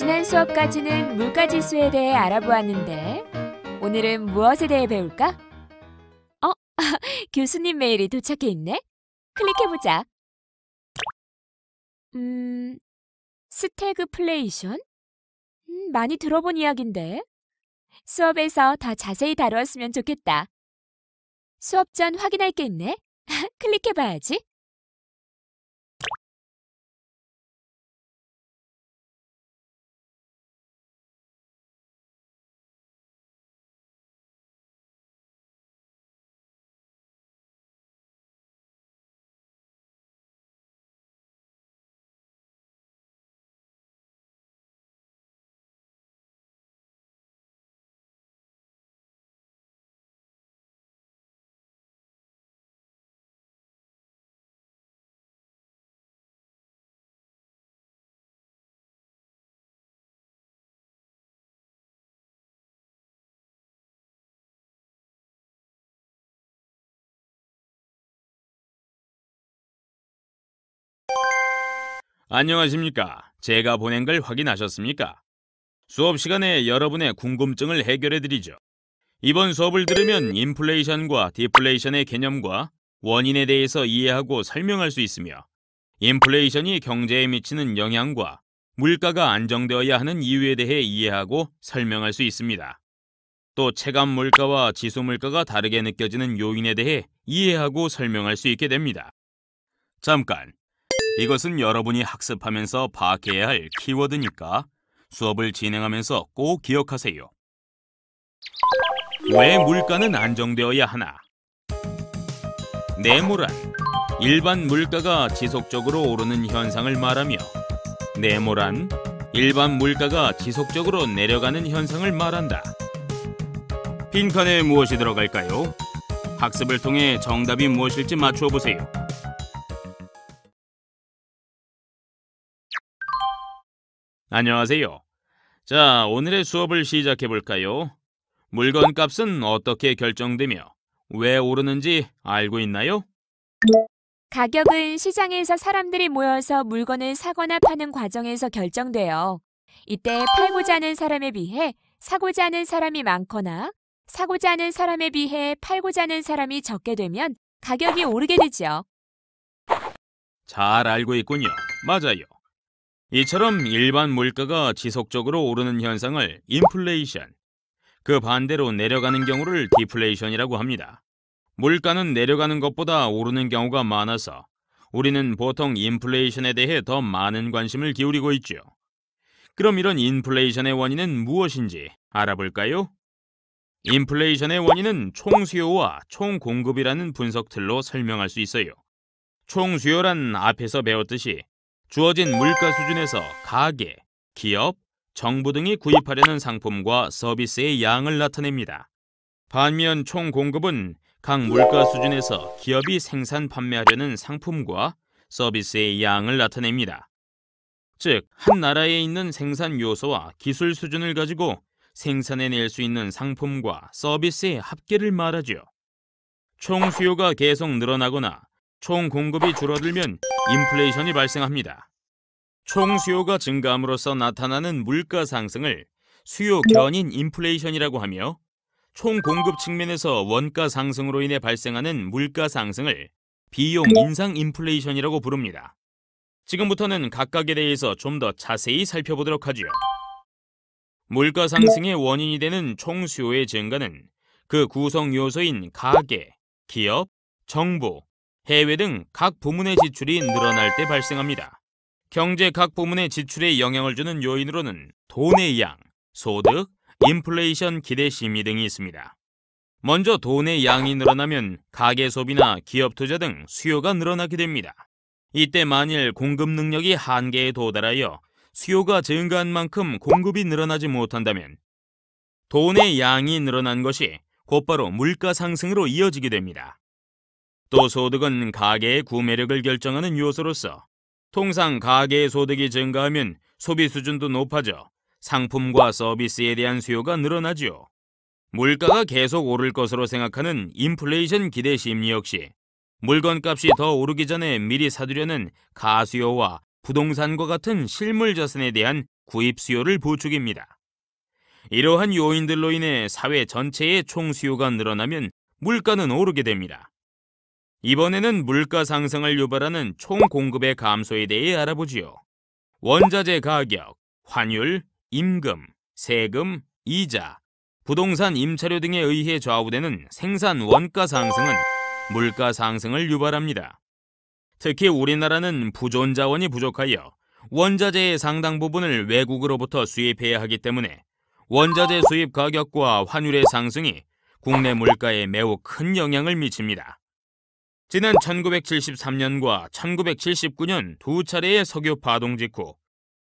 지난 수업까지는 물가지수에 대해 알아보았는데 오늘은 무엇에 대해 배울까? 어? 교수님 메일이 도착해 있네? 클릭해보자. 음, 스태그플레이션? 음, 많이 들어본 이야기인데. 수업에서 더 자세히 다루었으면 좋겠다. 수업 전 확인할 게 있네? 클릭해봐야지. 안녕하십니까. 제가 보낸 걸 확인하셨습니까? 수업 시간에 여러분의 궁금증을 해결해 드리죠. 이번 수업을 들으면 인플레이션과 디플레이션의 개념과 원인에 대해서 이해하고 설명할 수 있으며 인플레이션이 경제에 미치는 영향과 물가가 안정되어야 하는 이유에 대해 이해하고 설명할 수 있습니다. 또 체감 물가와 지수 물가가 다르게 느껴지는 요인에 대해 이해하고 설명할 수 있게 됩니다. 잠깐, 이것은 여러분이 학습하면서 파악해야 할 키워드니까 수업을 진행하면서 꼭 기억하세요. 왜 물가는 안정되어야 하나? 네모란 일반 물가가 지속적으로 오르는 현상을 말하며 네모란 일반 물가가 지속적으로 내려가는 현상을 말한다. 빈칸에 무엇이 들어갈까요? 학습을 통해 정답이 무엇일지 맞추어 보세요. 안녕하세요. 자, 오늘의 수업을 시작해 볼까요? 물건 값은 어떻게 결정되며 왜 오르는지 알고 있나요? 가격은 시장에서 사람들이 모여서 물건을 사거나 파는 과정에서 결정돼요. 이때 팔고자 하는 사람에 비해 사고자 하는 사람이 많거나 사고자 하는 사람에 비해 팔고자 하는 사람이 적게 되면 가격이 오르게 되죠. 잘 알고 있군요. 맞아요. 이처럼 일반 물가가 지속적으로 오르는 현상을 인플레이션, 그 반대로 내려가는 경우를 디플레이션이라고 합니다. 물가는 내려가는 것보다 오르는 경우가 많아서 우리는 보통 인플레이션에 대해 더 많은 관심을 기울이고 있죠. 그럼 이런 인플레이션의 원인은 무엇인지 알아볼까요? 인플레이션의 원인은 총수요와 총공급이라는 분석 틀로 설명할 수 있어요. 총수요란 앞에서 배웠듯이 주어진 물가 수준에서 가계, 기업, 정부 등이 구입하려는 상품과 서비스의 양을 나타냅니다. 반면 총 공급은 각 물가 수준에서 기업이 생산 판매하려는 상품과 서비스의 양을 나타냅니다. 즉, 한 나라에 있는 생산 요소와 기술 수준을 가지고 생산해낼 수 있는 상품과 서비스의 합계를 말하죠. 총 수요가 계속 늘어나거나 총 공급이 줄어들면 인플레이션이 발생합니다. 총 수요가 증가함으로써 나타나는 물가 상승을 수요 견인 인플레이션이라고 하며 총 공급 측면에서 원가 상승으로 인해 발생하는 물가 상승을 비용 인상 인플레이션이라고 부릅니다. 지금부터는 각각에 대해서 좀 더 자세히 살펴보도록 하지요. 물가 상승의 원인이 되는 총 수요의 증가는 그 구성 요소인 가계, 기업, 정부, 해외 등 각 부문의 지출이 늘어날 때 발생합니다. 경제 각 부문의 지출에 영향을 주는 요인으로는 돈의 양, 소득, 인플레이션 기대 심리 등이 있습니다. 먼저 돈의 양이 늘어나면 가계 소비나 기업 투자 등 수요가 늘어나게 됩니다. 이때 만일 공급 능력이 한계에 도달하여 수요가 증가한 만큼 공급이 늘어나지 못한다면 돈의 양이 늘어난 것이 곧바로 물가 상승으로 이어지게 됩니다. 또 소득은 가계의 구매력을 결정하는 요소로서 통상 가계의 소득이 증가하면 소비 수준도 높아져 상품과 서비스에 대한 수요가 늘어나지요. 물가가 계속 오를 것으로 생각하는 인플레이션 기대 심리 역시 물건값이 더 오르기 전에 미리 사두려는 가수요와 부동산과 같은 실물 자산에 대한 구입 수요를 부추깁니다. 이러한 요인들로 인해 사회 전체의 총 수요가 늘어나면 물가는 오르게 됩니다. 이번에는 물가 상승을 유발하는 총 공급의 감소에 대해 알아보지요. 원자재 가격, 환율, 임금, 세금, 이자, 부동산 임차료 등에 의해 좌우되는 생산 원가 상승은 물가 상승을 유발합니다. 특히 우리나라는 부존 자원이 부족하여 원자재의 상당 부분을 외국으로부터 수입해야 하기 때문에 원자재 수입 가격과 환율의 상승이 국내 물가에 매우 큰 영향을 미칩니다. 지난 1973년과 1979년 두 차례의 석유 파동 직후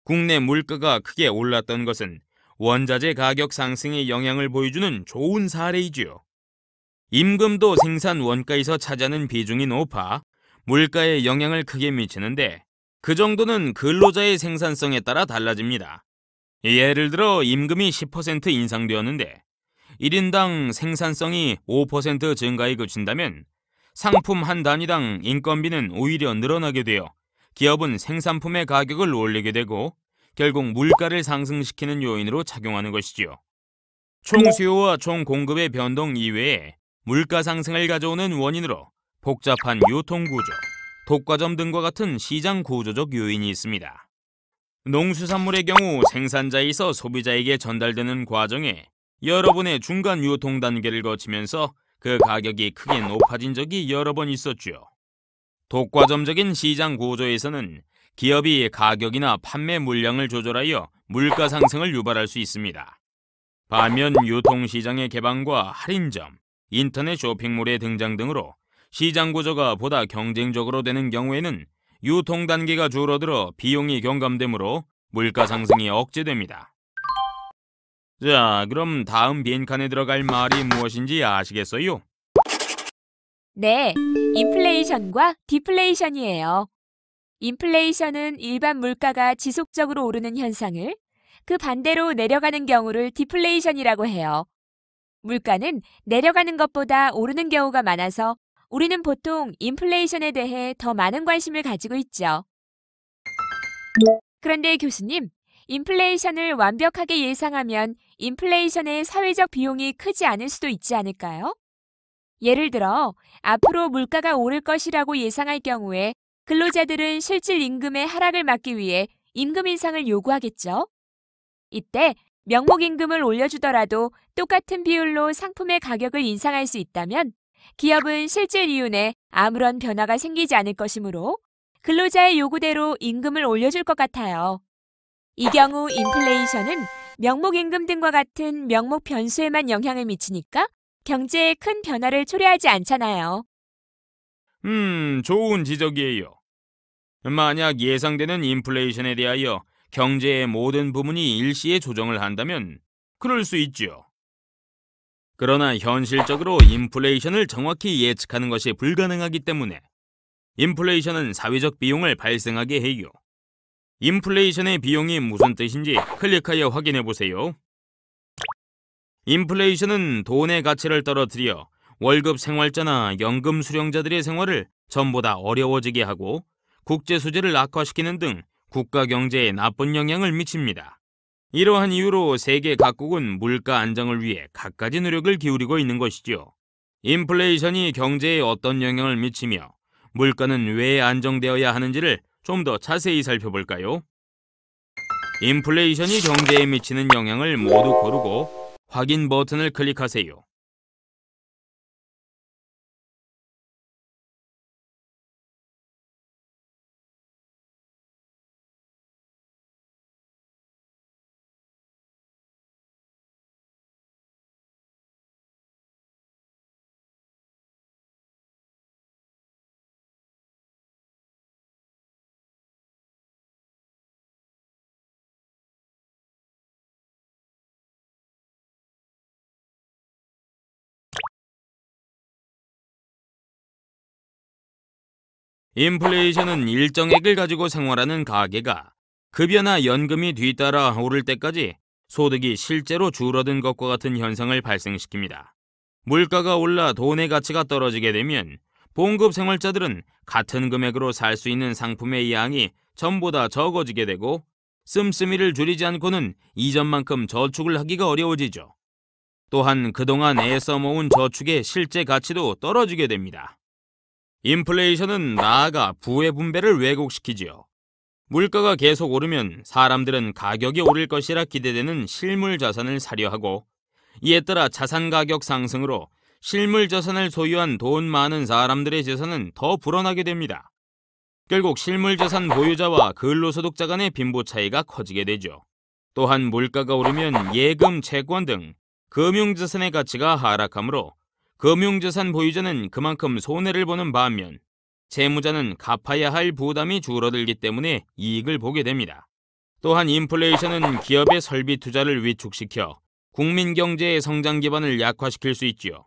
국내 물가가 크게 올랐던 것은 원자재 가격 상승의 영향을 보여주는 좋은 사례이지요. 임금도 생산 원가에서 차지하는 비중이 높아 물가에 영향을 크게 미치는데 그 정도는 근로자의 생산성에 따라 달라집니다. 예를 들어 임금이 10% 인상되었는데 1인당 생산성이 5% 증가에 그친다면 상품 한 단위당 인건비는 오히려 늘어나게 되어 기업은 생산품의 가격을 올리게 되고 결국 물가를 상승시키는 요인으로 작용하는 것이지요. 총 수요와 총 공급의 변동 이외에 물가 상승을 가져오는 원인으로 복잡한 유통 구조, 독과점 등과 같은 시장 구조적 요인이 있습니다. 농수산물의 경우 생산자에서 소비자에게 전달되는 과정에 여러분의 중간 유통 단계를 거치면서 그 가격이 크게 높아진 적이 여러 번 있었죠. 독과점적인 시장 구조에서는 기업이 가격이나 판매 물량을 조절하여 물가 상승을 유발할 수 있습니다. 반면 유통시장의 개방과 할인점, 인터넷 쇼핑몰의 등장 등으로 시장 구조가 보다 경쟁적으로 되는 경우에는 유통 단계가 줄어들어 비용이 경감되므로 물가 상승이 억제됩니다. 자, 그럼 다음 빈칸에 들어갈 말이 무엇인지 아시겠어요? 네, 인플레이션과 디플레이션이에요. 인플레이션은 일반 물가가 지속적으로 오르는 현상을 그 반대로 내려가는 경우를 디플레이션이라고 해요. 물가는 내려가는 것보다 오르는 경우가 많아서 우리는 보통 인플레이션에 대해 더 많은 관심을 가지고 있죠. 그런데 교수님, 인플레이션을 완벽하게 예상하면 인플레이션의 사회적 비용이 크지 않을 수도 있지 않을까요? 예를 들어, 앞으로 물가가 오를 것이라고 예상할 경우에 근로자들은 실질 임금의 하락을 막기 위해 임금 인상을 요구하겠죠. 이때 명목 임금을 올려주더라도 똑같은 비율로 상품의 가격을 인상할 수 있다면 기업은 실질 이윤에 아무런 변화가 생기지 않을 것이므로 근로자의 요구대로 임금을 올려줄 것 같아요. 이 경우 인플레이션은 명목임금 등과 같은 명목 변수에만 영향을 미치니까 경제에 큰 변화를 초래하지 않잖아요. 음, 좋은 지적이에요. 만약 예상되는 인플레이션에 대하여 경제의 모든 부문이 일시에 조정을 한다면 그럴 수 있죠. 그러나 현실적으로 인플레이션을 정확히 예측하는 것이 불가능하기 때문에 인플레이션은 사회적 비용을 발생하게 해요. 인플레이션의 비용이 무슨 뜻인지 클릭하여 확인해 보세요. 인플레이션은 돈의 가치를 떨어뜨려 월급 생활자나 연금 수령자들의 생활을 전보다 어려워지게 하고 국제 수지를 악화시키는 등 국가 경제에 나쁜 영향을 미칩니다. 이러한 이유로 세계 각국은 물가 안정을 위해 갖가지 노력을 기울이고 있는 것이죠. 인플레이션이 경제에 어떤 영향을 미치며 물가는 왜 안정되어야 하는지를 좀 더 자세히 살펴볼까요? 인플레이션이 경제에 미치는 영향을 모두 고르고 확인 버튼을 클릭하세요. 인플레이션은 일정액을 가지고 생활하는 가계가 급여나 연금이 뒤따라 오를 때까지 소득이 실제로 줄어든 것과 같은 현상을 발생시킵니다. 물가가 올라 돈의 가치가 떨어지게 되면 봉급 생활자들은 같은 금액으로 살 수 있는 상품의 양이 전보다 적어지게 되고 씀씀이를 줄이지 않고는 이전만큼 저축을 하기가 어려워지죠. 또한 그동안 애써 모은 저축의 실제 가치도 떨어지게 됩니다. 인플레이션은 나아가 부의 분배를 왜곡시키지요. 물가가 계속 오르면 사람들은 가격이 오를 것이라 기대되는 실물 자산을 사려 하고 이에 따라 자산 가격 상승으로 실물 자산을 소유한 돈 많은 사람들의 재산은 더 불어나게 됩니다. 결국 실물 자산 보유자와 근로소득자 간의 빈부 차이가 커지게 되죠. 또한 물가가 오르면 예금, 채권 등 금융자산의 가치가 하락하므로 금융자산 보유자는 그만큼 손해를 보는 반면 채무자는 갚아야 할 부담이 줄어들기 때문에 이익을 보게 됩니다. 또한 인플레이션은 기업의 설비 투자를 위축시켜 국민 경제의 성장 기반을 약화시킬 수 있지요.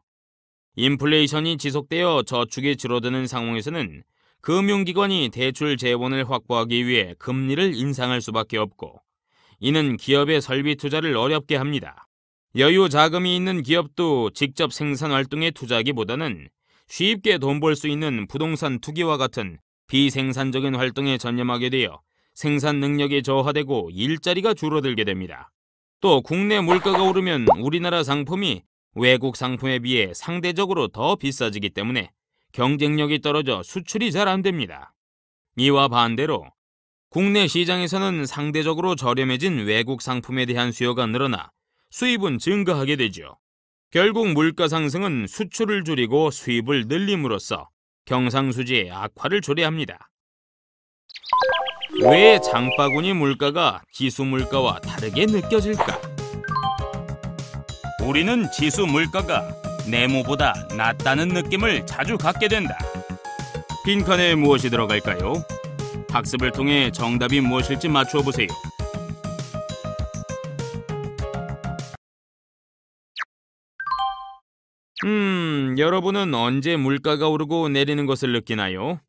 인플레이션이 지속되어 저축이 줄어드는 상황에서는 금융기관이 대출 재원을 확보하기 위해 금리를 인상할 수밖에 없고 이는 기업의 설비 투자를 어렵게 합니다. 여유 자금이 있는 기업도 직접 생산 활동에 투자하기보다는 쉽게 돈 벌 수 있는 부동산 투기와 같은 비생산적인 활동에 전념하게 되어 생산 능력이 저하되고 일자리가 줄어들게 됩니다. 또 국내 물가가 오르면 우리나라 상품이 외국 상품에 비해 상대적으로 더 비싸지기 때문에 경쟁력이 떨어져 수출이 잘 안 됩니다. 이와 반대로 국내 시장에서는 상대적으로 저렴해진 외국 상품에 대한 수요가 늘어나 수입은 증가하게 되죠. 결국 물가 상승은 수출을 줄이고 수입을 늘림으로써 경상수지의 악화를 초래합니다. 왜 장바구니 물가가 지수 물가와 다르게 느껴질까? 우리는 지수 물가가 네모보다 낮다는 느낌을 자주 갖게 된다. 빈칸에 무엇이 들어갈까요? 학습을 통해 정답이 무엇일지 맞추어 보세요. 음, 여러분은 언제 물가가 오르고 내리는 것을 느끼나요?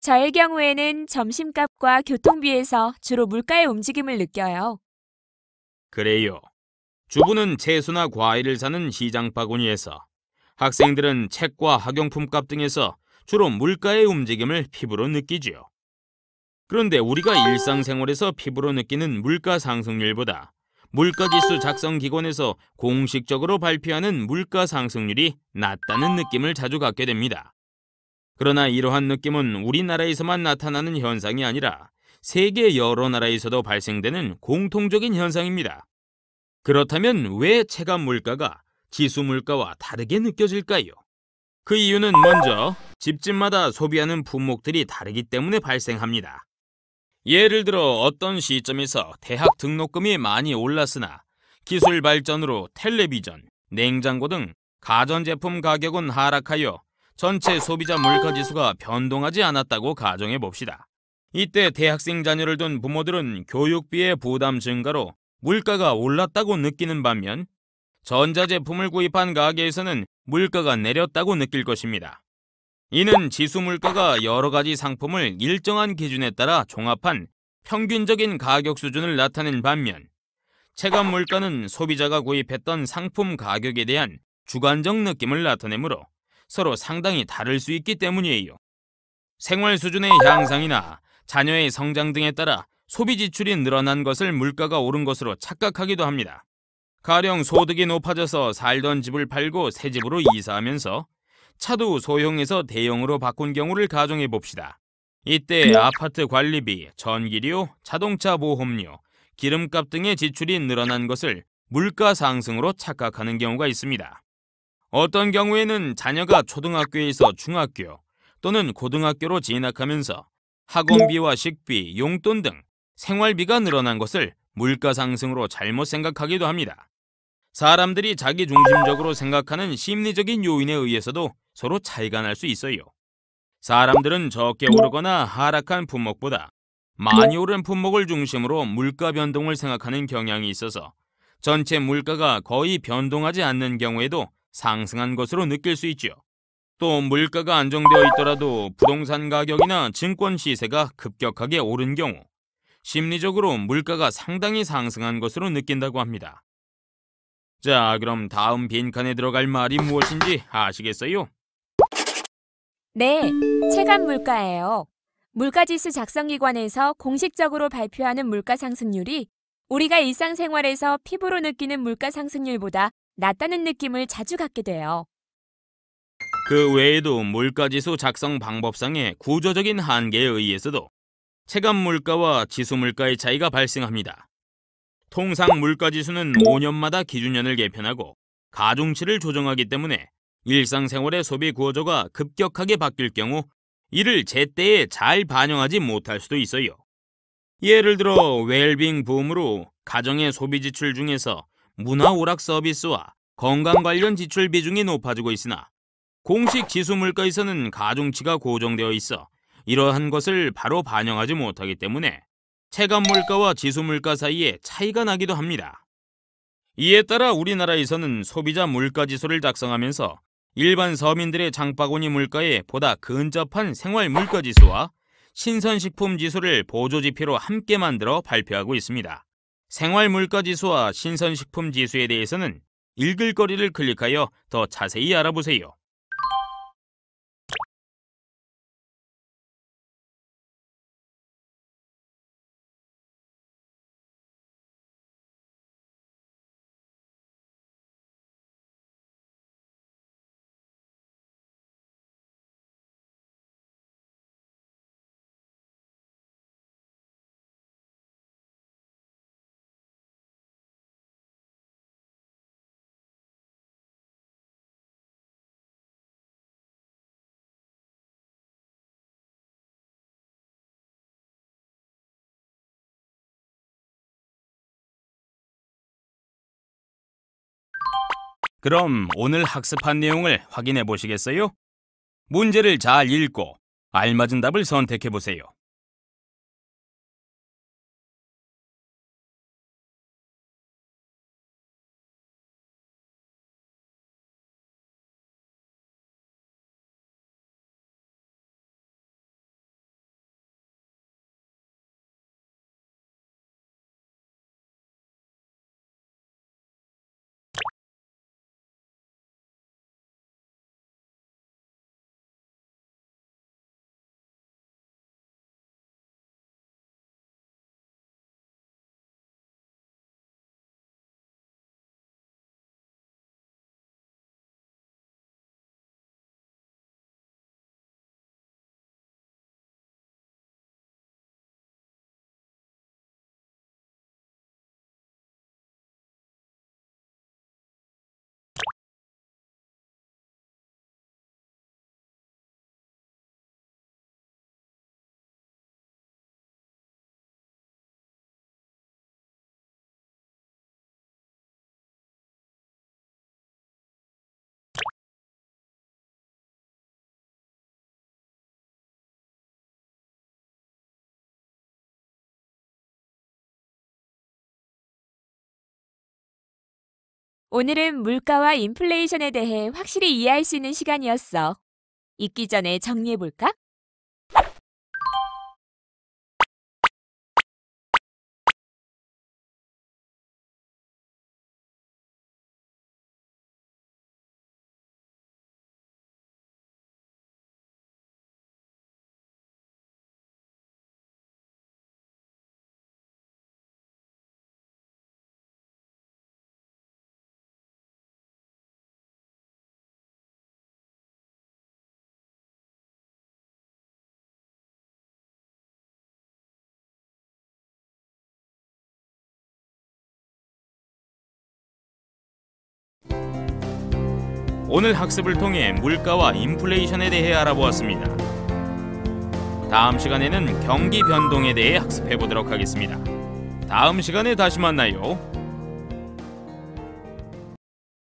저의 경우에는 점심값과 교통비에서 주로 물가의 움직임을 느껴요. 그래요. 주부는 채소나 과일을 사는 시장 바구니에서, 학생들은 책과 학용품 값 등에서 주로 물가의 움직임을 피부로 느끼지요. 그런데 우리가 일상생활에서 피부로 느끼는 물가 상승률보다 물가지수 작성 기관에서 공식적으로 발표하는 물가 상승률이 낮다는 느낌을 자주 갖게 됩니다. 그러나 이러한 느낌은 우리나라에서만 나타나는 현상이 아니라 세계 여러 나라에서도 발생되는 공통적인 현상입니다. 그렇다면 왜 체감 물가가 지수 물가와 다르게 느껴질까요? 그 이유는 먼저 집집마다 소비하는 품목들이 다르기 때문에 발생합니다. 예를 들어 어떤 시점에서 대학 등록금이 많이 올랐으나 기술 발전으로 텔레비전, 냉장고 등 가전제품 가격은 하락하여 전체 소비자 물가 지수가 변동하지 않았다고 가정해 봅시다. 이때 대학생 자녀를 둔 부모들은 교육비의 부담 증가로 물가가 올랐다고 느끼는 반면 전자제품을 구입한 가게에서는 물가가 내렸다고 느낄 것입니다. 이는 지수 물가가 여러 가지 상품을 일정한 기준에 따라 종합한 평균적인 가격 수준을 나타낸 반면 체감 물가는 소비자가 구입했던 상품 가격에 대한 주관적 느낌을 나타내므로 서로 상당히 다를 수 있기 때문이에요. 생활 수준의 향상이나 자녀의 성장 등에 따라 소비 지출이 늘어난 것을 물가가 오른 것으로 착각하기도 합니다. 가령 소득이 높아져서 살던 집을 팔고 새 집으로 이사하면서 차도 소형에서 대형으로 바꾼 경우를 가정해 봅시다. 이때 아파트 관리비, 전기료, 자동차 보험료, 기름값 등의 지출이 늘어난 것을 물가 상승으로 착각하는 경우가 있습니다. 어떤 경우에는 자녀가 초등학교에서 중학교 또는 고등학교로 진학하면서 학원비와 식비, 용돈 등 생활비가 늘어난 것을 물가 상승으로 잘못 생각하기도 합니다. 사람들이 자기 중심적으로 생각하는 심리적인 요인에 의해서도 서로 차이가 날 수 있어요. 사람들은 적게 오르거나 하락한 품목보다 많이 오른 품목을 중심으로 물가 변동을 생각하는 경향이 있어서 전체 물가가 거의 변동하지 않는 경우에도 상승한 것으로 느낄 수 있죠. 또 물가가 안정되어 있더라도 부동산 가격이나 증권 시세가 급격하게 오른 경우 심리적으로 물가가 상당히 상승한 것으로 느낀다고 합니다. 자, 그럼 다음 빈칸에 들어갈 말이 무엇인지 아시겠어요? 네, 체감 물가예요. 물가지수 작성기관에서 공식적으로 발표하는 물가 상승률이 우리가 일상생활에서 피부로 느끼는 물가 상승률보다 낮다는 느낌을 자주 갖게 돼요. 그 외에도 물가지수 작성 방법상의 구조적인 한계에 의해서도 체감 물가와 지수 물가의 차이가 발생합니다. 통상 물가지수는 5년마다 기준연을 개편하고 가중치를 조정하기 때문에 일상생활의 소비 구조가 급격하게 바뀔 경우 이를 제때에 잘 반영하지 못할 수도 있어요. 예를 들어 웰빙 붐으로 가정의 소비 지출 중에서 문화 오락 서비스와 건강 관련 지출 비중이 높아지고 있으나 공식 지수 물가에서는 가중치가 고정되어 있어 이러한 것을 바로 반영하지 못하기 때문에 체감 물가와 지수 물가 사이에 차이가 나기도 합니다. 이에 따라 우리나라에서는 소비자 물가 지수를 작성하면서 일반 서민들의 장바구니 물가에 보다 근접한 생활 물가 지수와 신선식품 지수를 보조 지표로 함께 만들어 발표하고 있습니다. 생활 물가 지수와 신선식품 지수에 대해서는 읽을 거리를 클릭하여 더 자세히 알아보세요. 그럼 오늘 학습한 내용을 확인해 보시겠어요? 문제를 잘 읽고 알맞은 답을 선택해 보세요. 오늘은 물가와 인플레이션에 대해 확실히 이해할 수 있는 시간이었어. 잊기 전에 정리해볼까? 오늘 학습을 통해 물가와 인플레이션에 대해 알아보았습니다. 다음 시간에는 경기 변동에 대해 학습해 보도록 하겠습니다. 다음 시간에 다시 만나요.